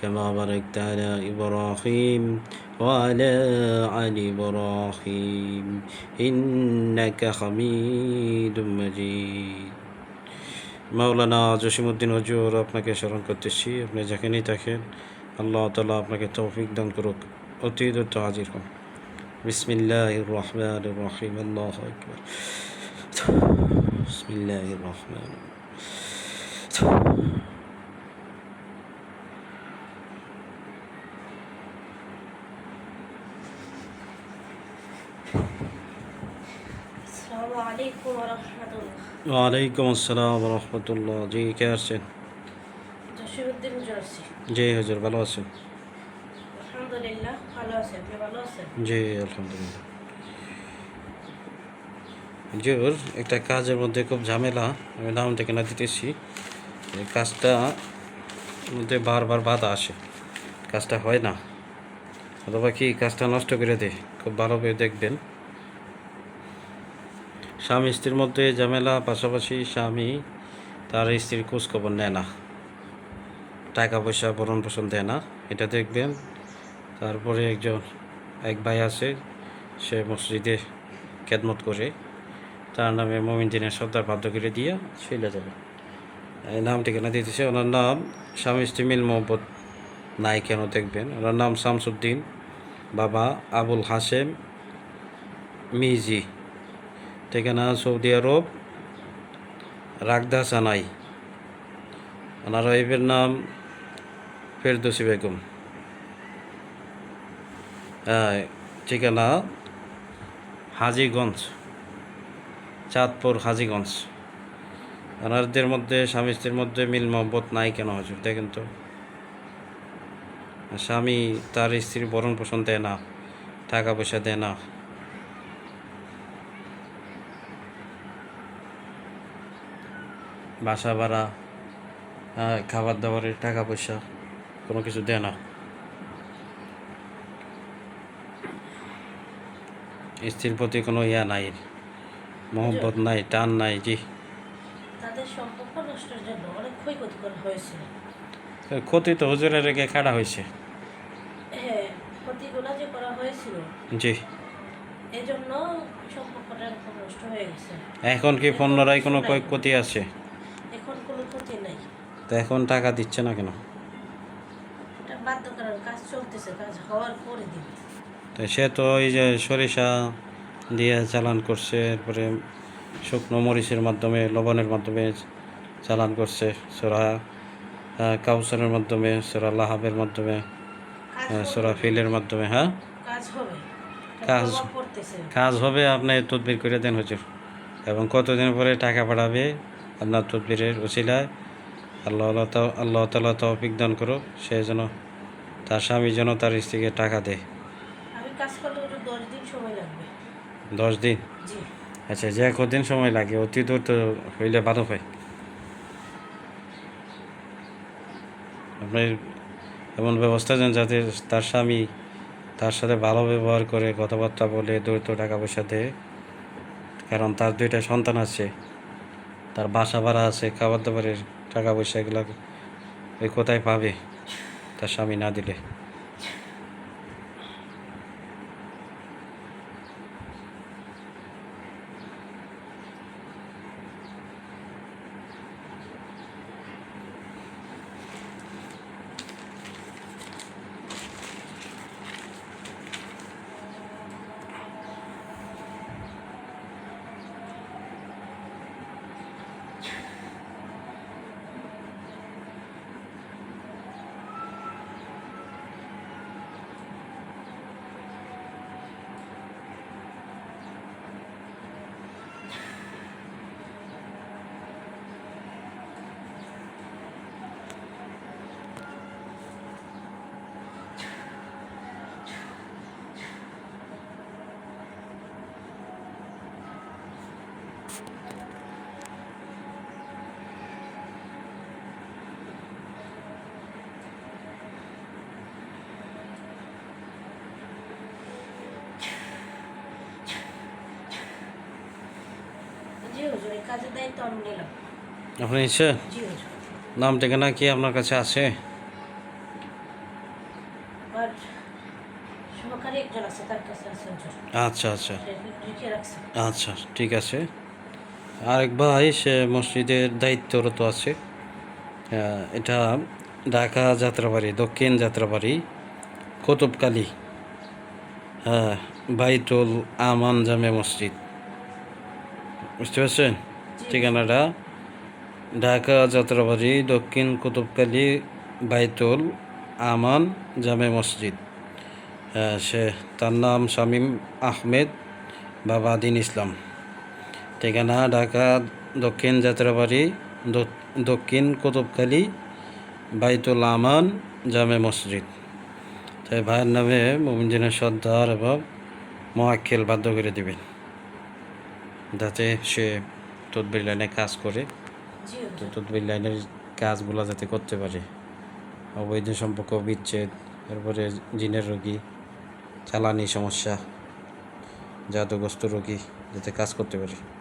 كما باركت على إبراهيم وعلى آل إبراهيم إنك حميد مجيد মাওলানা জসিমুদ্দিন হজুর আপনাকে স্মরণ করতেছি আপনি যেখানেই থাকেন আল্লাহ তালা আপনাকে তৌফিক দান করুক অতি দ্রুত হাজির হন বিসমিল্লাহ রহমান রহিম আল্লাহ আকবর বিসমিল্লাহ রহমান ওয়ালাইকুম আসসালাম রহমতুল্লাহ। জি কে আসছেন জি হজুর ভালো আছেন? জি আলহামদুলিল্লাহ। জোর একটা কাজের মধ্যে খুব ঝামেলা। আমি নাম থেকে না দিতেছি। কাজটা মধ্যে বারবার বাধা আসে। কাজটা হয় না। অথবা কি কাজটা নষ্ট করে দেয়। খুব ভালোভাবে দেখবেন। স্বামী স্ত্রীর মধ্যে ঝামেলা, পাশাপাশি স্বামী তার স্ত্রীর খোঁজখবর নেয় না। টাকা পয়সা ভরণ পোষণ দেয় না। এটা দেখবেন, তারপরে একজন, এক ভাই আছে, সে মসজিদে খেদমত করে, তার নামে মমিন দিনের সর্দার বাধ্য করে দিয়ে চলে যাবে। এই নাম ঠিকানা দিতেছে? ওনার নাম স্বামী স্ত্রী মিল মোহাম্মদ নাই কেন দেখবেন? ওনার নাম শামসুদ্দিন, বাবা আবুল হাসেম মিজি। ঠিকানা সৌদি আরব রাগদা সানাই ওনার ওয়াইফের নাম ফেরদৌসি বেগম। হ্যাঁ, ঠিকানা হাজিগঞ্জ চাঁদপুর হাজিগঞ্জ। ওনারদের মধ্যে স্বামী স্ত্রীর মধ্যে মিল মহব্বত নাই কেন হজুর দেখেন তো। স্বামী তার স্ত্রীর ভরণ পোষণ দেয় না টাকা পয়সা দেয় না। বাসা ভাড়া খাবার দাবারের টাকা পয়সা কোনো কিছু দেয় না। স্ত্রীর প্রতি কোনো ইয়া নাই মোহব্বত নাই টান নাই জি। তাদের সম্পর্ক নষ্টের জন্য অনেক ক্ষয়ক্ষতি করা হয়েছিল ক্ষতি তো হুজুরের রেখে খাড়া হয়েছে। হ্যাঁ ক্ষতিগুলো যে করা হয়েছিল জি। এই সম্পর্কটা নষ্ট হয়ে গেছে। এখন কি পুনরায় কোনো কয় ক্ষতি আছে এখন কোনো ক্ষতি নেই তো এখন টাকা দিচ্ছে না কেন? তো সে তো ওই যে সরিষা দিয়ে চালান করছে এরপরে শুকনো মরিচের মাধ্যমে লবণের মাধ্যমে চালান করছে সোরা কাউসারের মাধ্যমে সোরা লাহাবের মাধ্যমে সোরা ফিলের মাধ্যমে হ্যাঁ? কাজ কাজ। হবে আপনি তদবির করে দেন হচ্ছে এবং কতদিন পরে টাকা পাঠাবে আপনার তদবিরের উচিলায় আল্লাহ আল্লাহ তালা তৌফিক দান করো সে যেন তার স্বামী যেন তার স্ত্রীকে টাকা দেয়। দশ দিন আচ্ছা যে কদিন সময় লাগে? অতি দূর তো হইলে ভালো হয়। আপনি এমন ব্যবস্থা দেন যাতে তার স্বামী তার সাথে ভালো ব্যবহার করে কথাবার্তা বলে দ্রুত টাকা পয়সা দেয়। কারণ তার দুইটা সন্তান আছে। তার বাসা ভাড়া আছে খাবার দাবারের টাকা পয়সা এগুলো কোথায় পাবে? তার স্বামী না দিলে। কাজের দায়িত্ব আমি নিলাম। আপনি ইচ্ছে নাম ঠিকানা কি আপনার কাছে আছে? আচ্ছা আচ্ছা। আচ্ছা ঠিক আছে। আরেক ভাই সে মসজিদের দায়িত্বরত আছে। এটা ঢাকা যাত্রাবাড়ি দক্ষিণ যাত্রাবাড়ি কুতুবকালী হ্যাঁ বাইতুল আমান জামে মসজিদ। বুঝতে পারছেন? ঠিকানাটা ঢাকা যাত্রাবাড়ি দক্ষিণ কুতুবকালী বাইতুল আমান জামে মসজিদ। সে তার নাম শামীম আহমেদ, বাবা দিন ইসলাম। ঠিকানা ঢাকা দক্ষিণ যাত্রাবাড়ি দক্ষিণ কুতুবখালী বাইতুল আমান জামে মসজিদ। তাই ভাইয়ের নামে মোমিনজিনের সর্দার এবং মোয়াক্কেল বাধ্য করে দিবেন। যাতে সে তদবির লাইনে কাজ করে। তো তদবির লাইনের কাজগুলো যাতে করতে পারে। অবৈধ সম্পর্ক বিচ্ছেদ তারপরে জিনের রোগী চালানি সমস্যা জাদুগ্রস্ত রোগী যাতে কাজ করতে পারে।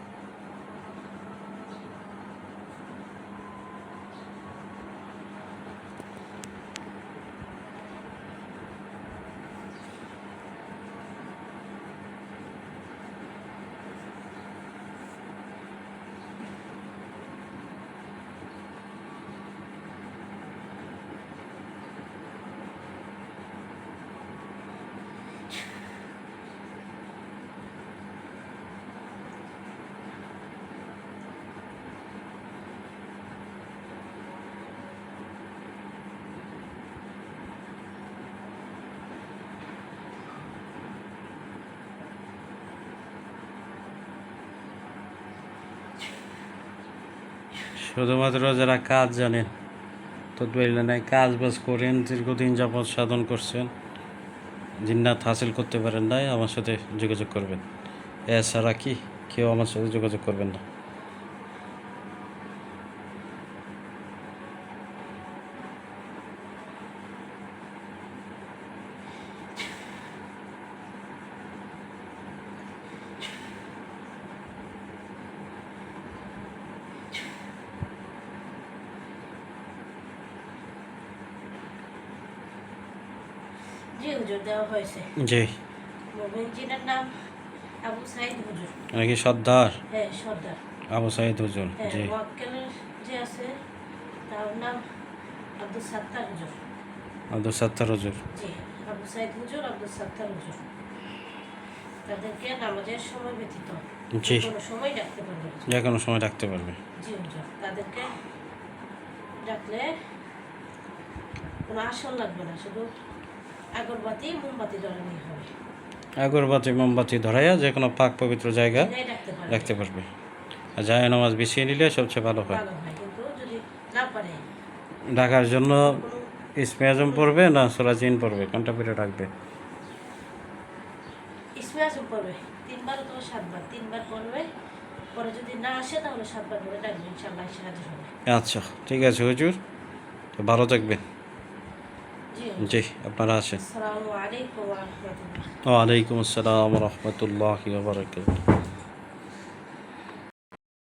শুধুমাত্র যারা কাজ জানেন তদবির নাই, কাজ বাজ করেন, দীর্ঘদিন যাবৎ সাধন করছেন, জিন্নাত হাসিল করতে পারেন নাই, আমার সাথে যোগাযোগ করবেন। এছাড়া কি কেউ আমার সাথে যোগাযোগ করবেন না। জি হুজুর দেওয়া হয়েছে। জি। নাম আবু সাইদ হুজুর। সর্দার? হ্যাঁ সর্দার। আবু সাইদ হুজুর হ্যাঁ জি। যে আছে তার নাম আব্দুল সাত্তার হুজুর। আব্দুল সাত্তার হুজুর। জি আবু সাইদ হুজুর আব্দুল সাত্তার হুজুর। তাদেরকে নামাজের সময় ব্যতীত জি। কোনো সময় ডাকতে পারবে। যে কোনো সময় রাখতে পারবে। জি হুজুর। তাদেরকে ডাকলে কোনো আসন লাগবে না শুধু আগরবাতি মোমবাতি জ্বালানি হবে আগরবাতি মোমবাতি ধরাইয়া যে কোনো পাক পবিত্র জায়গা রাখতে পারবে। আর যায় নামাজ বিছিয়ে নিলে সবচেয়ে ভালো হয়। ঢাকার জন্য ইসমে আজম পড়বে না সোরাজিন পড়বে? কোনটা পরে রাখবে? ইসমে আসম পড়বে। তিনবার অথবা সাতবার। তিনবার পড়বে। পরে যদি না আসে তাহলে সাতবার ডাকবে ইনশাল্লাহ হাজির হবে। আচ্ছা ঠিক আছে হুজুর। ভালো থাকবেন। জি জি আপনারা আসেন আসসালামু আলাইকুম ওয়া রাহমাতুল্লাহ ওয়ালাইকুম আসসালাম রহমতুল্লাহ বারকাত